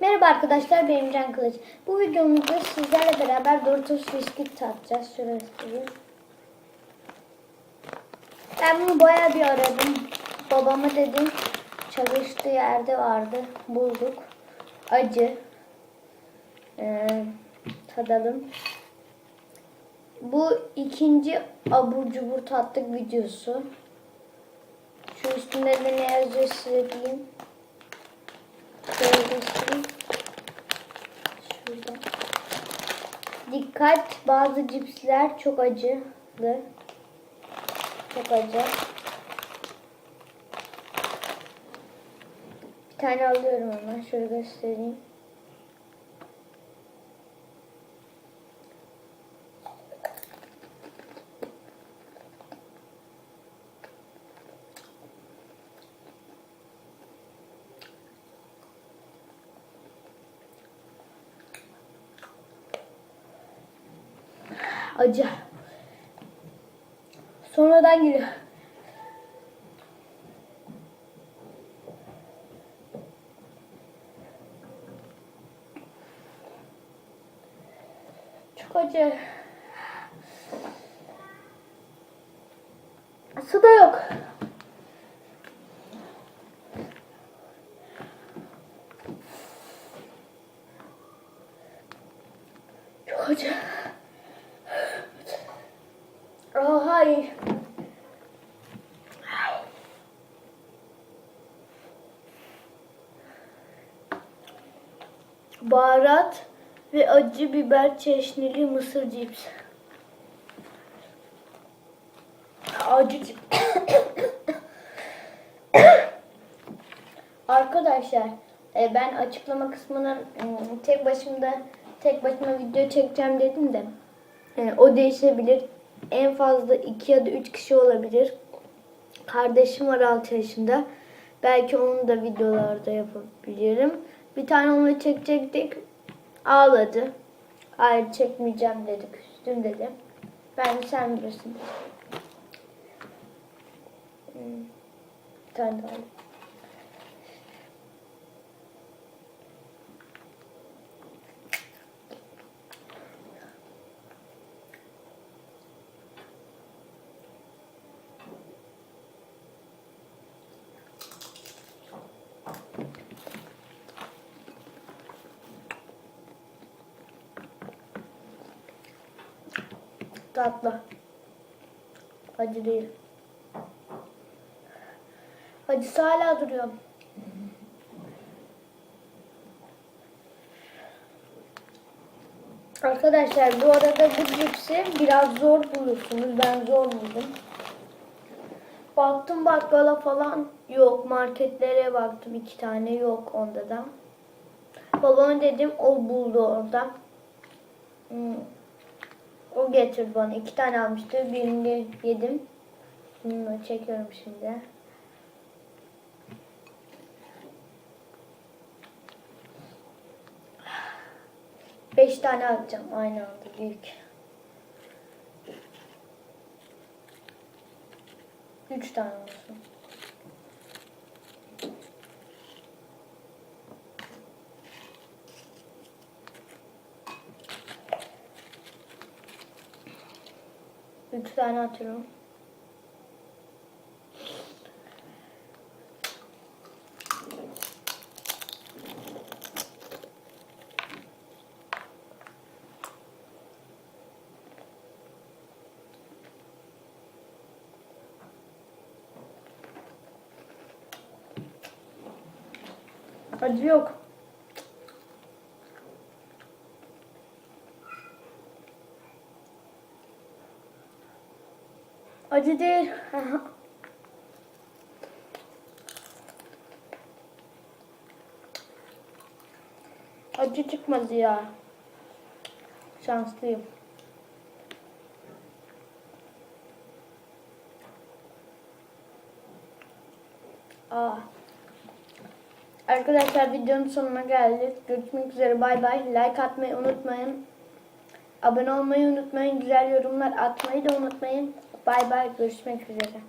Merhaba arkadaşlar benim Can Kılıç. Bu videomuzda sizlerle beraber Doritos bisküvit tatacağız. Şöyle göstereyim. Ben bunu bayağı bir aradım. Babama dedim çalıştığı yerde vardı. Bulduk. Acı. Ee, tadalım. Bu ikinci abur cubur tatlık videosu. Şu üstünde de ne yazıyor size diyeyim. Şöyle göstereyim. Şurada. Dikkat bazı cipsler çok acılı. Çok acı. Bir tane alıyorum hemen. Şöyle göstereyim. Acı. Sonradan geliyor. Çok acı. Su da yok. Çok acı. Hayır. Baharat ve acı biber çeşnili mısır cips. Acı. Arkadaşlar e, ben açıklama kısmına e, tek başımda tek başıma video çekeceğim dedim de e, o değişebilir. En fazla 2 ya da 3 kişi olabilir. Kardeşim var 6 yaşında. Belki onu da videolarda yapabilirim. Bir tane onunla çekecektik. Ağladı. Hayır çekmeyeceğim dedi. Küstüm dedi. Ben sen bilirsin. Hmm. Bir tane daha. Tatlı. Acı değil. Acısı hala duruyor. Arkadaşlar bu arada bu cipsi biraz zor bulursunuz. Ben zor buldum. Baktım bakkala falan yok. Marketlere baktım iki tane yok onda da. Babama dedim o buldu orada. Hmm. O getirdi bana. iki tane almıştı. Birini yedim. Bunu çekiyorum şimdi. Beş tane alacağım aynı anda büyük. Üç tane olsun. Üç tane atıyorum. Acı yok. Acı değil. Acı çıkmadı ya. Şanslıyım. Aa. Arkadaşlar videonun sonuna geldik. Görüşmek üzere. Bay bay. Like atmayı unutmayın. Abone olmayı unutmayın. Güzel yorumlar atmayı da unutmayın. Bay bay. Görüşmek üzere.